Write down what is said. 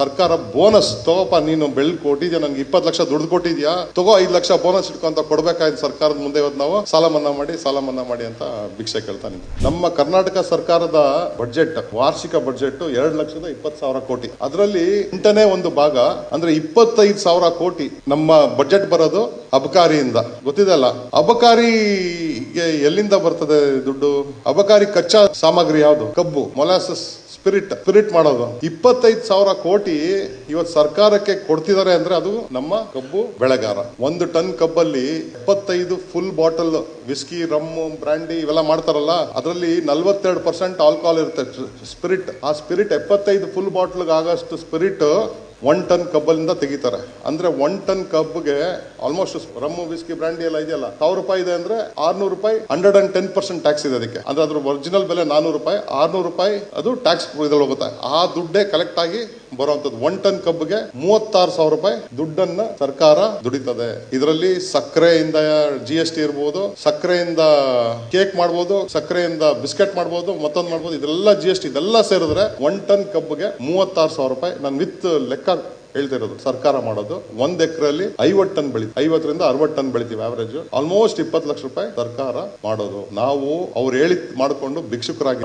ಸರ್ಕಾರ ಬೋನಸ್ ತಗೋಪ್ಪ ನೀನು ಬೆಳ್ ಕೊಟ್ಟಿದ್ಯಾ? ನನ್ಗೆ ಇಪ್ಪತ್ತು ಲಕ್ಷ ದುಡ್ಡು ಕೊಟ್ಟಿದ್ಯಾ? ತಗೋ ಐದು ಲಕ್ಷ ಬೋನಸ್ ಇಟ್ಕೊಂತ ಕೊಡ್ಬೇಕಾಯ್ತು ಸರ್ಕಾರದ ಮುಂದೆ ಇವತ್ತು ನಾವು. ಸಾಲ ಮನ್ನಾ ಮಾಡಿ, ಸಾಲ ಮನ್ನಾ ಮಾಡಿ ಅಂತ ಭಿಕ್ಷೆ ಕೇಳ್ತಾನೆ ನಮ್ಮ ಕರ್ನಾಟಕ ಸರ್ಕಾರದ ಬಡ್ಜೆಟ್ ವಾರ್ಷಿಕ ಬಡ್ಜೆಟ್ ಎರಡು ಲಕ್ಷದ ಇಪ್ಪತ್ತು ಸಾವಿರ ಕೋಟಿ. ಅದರಲ್ಲಿ ಎಂಟನೇ ಒಂದು ಭಾಗ, ಅಂದ್ರೆ ಇಪ್ಪತ್ತೈದು ಸಾವಿರ ಕೋಟಿ ನಮ್ಮ ಬಜೆಟ್ ಬರೋದು ಅಬಕಾರಿಯಿಂದ. ಗೊತ್ತಿದೆಲ್ಲ ಅಬಕಾರಿ ಎಲ್ಲಿಂದ ಬರ್ತದೆ ದುಡ್ಡು? ಅಬಕಾರಿ ಕಚ್ಚಾ ಸಾಮಗ್ರಿ ಯಾವುದು? ಕಬ್ಬು, ಮೊಲಾಸಸ್. ಸ್ಪಿರಿಟ್ ಸ್ಪಿರಿಟ್ ಮಾಡೋದು. ಇಪ್ಪತ್ತೈದು ಸಾವಿರ ಕೋಟಿ ಇವತ್ತು ಸರ್ಕಾರಕ್ಕೆ ಕೊಡ್ತಿದ್ದಾರೆ ಅಂದ್ರೆ ಅದು ನಮ್ಮ ಕಬ್ಬು ಬೆಳೆಗಾರ. ಒಂದು ಟನ್ ಕಬ್ಬಲ್ಲಿ ಎಪ್ಪತ್ತೈದು full bottle whisky rum brandy ಇವೆಲ್ಲ ಮಾಡ್ತಾರಲ್ಲ, ಅದರಲ್ಲಿ ನಲ್ವತ್ತೆರಡು ಪರ್ಸೆಂಟ್ ಆಲ್ಕೋಹಾಲ್ ಇರುತ್ತೆ. ಸ್ಪಿರಿಟ್ ಆ ಸ್ಪಿರಿಟ್ ಎಪ್ಪತ್ತೈದು ಫುಲ್ ಬಾಟ್ಲ್ಗೆ ಆಗಷ್ಟು ಸ್ಪಿರಿಟ್ ಒನ್ ಟನ್ ಕಬ್ಬಲ್ಲಿಂದ ತೆಗಿತಾರೆ. ಅಂದ್ರೆ ಒನ್ ಟನ್ ಕಬ್ಗೆ ಆಲ್ಮೋಸ್ಟ್ ರಮ್ಮು ವಿಸ್ಕಿ ಬ್ರ್ಯಾಂಡಿ ಎಲ್ಲ ಇದೆಯಲ್ಲ, ಸಾವಿರ ರೂಪಾಯಿ ಇದೆ ಅಂದ್ರೆ ಆರ್ನೂರು ರೂಪಾಯಿ hundred and ten percent tax ಇದೆ ಅದಕ್ಕೆ. ಅಂದ್ರೆ ಅದ್ರ ಒರಿಜಿನಲ್ ಬೆಲೆ ನಾನೂರು ರೂಪಾಯಿ, ಆರ್ನೂರು ರೂಪಾಯಿ ಅದು ಟ್ಯಾಕ್ಸ್ ಇದ್ರಲ್ಲಿ ಹೋಗುತ್ತೆ. ಆ ದುಡ್ಡೇ ಕಲೆಕ್ಟ್ ಆಗಿ ಬರುವಂತದ್ದು ಒನ್ ಟನ್ ಕಬ್ಬಿಗೆ ಮೂವತ್ತಾರು ಸಾವಿರ ರೂಪಾಯಿ ದುಡ್ಡನ್ನ ಸರ್ಕಾರ ದುಡಿತದೆ. ಇದರಲ್ಲಿ ಸಕ್ಕರೆಯಿಂದ ಜಿ ಎಸ್ ಟಿ ಇರ್ಬೋದು, ಸಕ್ಕರೆಯಿಂದ ಕೇಕ್ ಮಾಡ್ಬೋದು, ಸಕ್ಕರೆಯಿಂದ ಬಿಸ್ಕೆಟ್ ಮಾಡ್ಬೋದು, ಮತ್ತೊಂದು ಮಾಡ್ಬೋದು, ಇದೆಲ್ಲ ಜಿ ಎಸ್ ಟಿ ಇದೆಲ್ಲ ಸೇರಿದ್ರೆ ಒನ್ ಟನ್ ಕಬ್ಬಿಗೆ ಮೂವತ್ತಾರು ಸಾವಿರ ರೂಪಾಯಿ ನಾನು ವಿತ್ ಲೆಕ್ಕ ಹೇಳ್ತಿರೋದು ಸರ್ಕಾರ ಮಾಡೋದು. ಒಂದ್ ಎಕರೆಯಲ್ಲಿ ಐವತ್ತು ಟನ್ ಬೆಳಿ, ಐವತ್ತರಿಂದ ಅರವತ್ತು ಟನ್ ಬೆಳಿತೀವಿ ಆವರೇಜ್ ಆಲ್ಮೋಸ್ಟ್ ಇಪ್ಪತ್ತು ಲಕ್ಷ ರೂಪಾಯಿ ಸರ್ಕಾರ ಮಾಡೋದು. ನಾವು ಅವ್ರು ಹೇಳಿ ಮಾಡಿಕೊಂಡು ಭಿಕ್ಷುಕರಾಗಿ.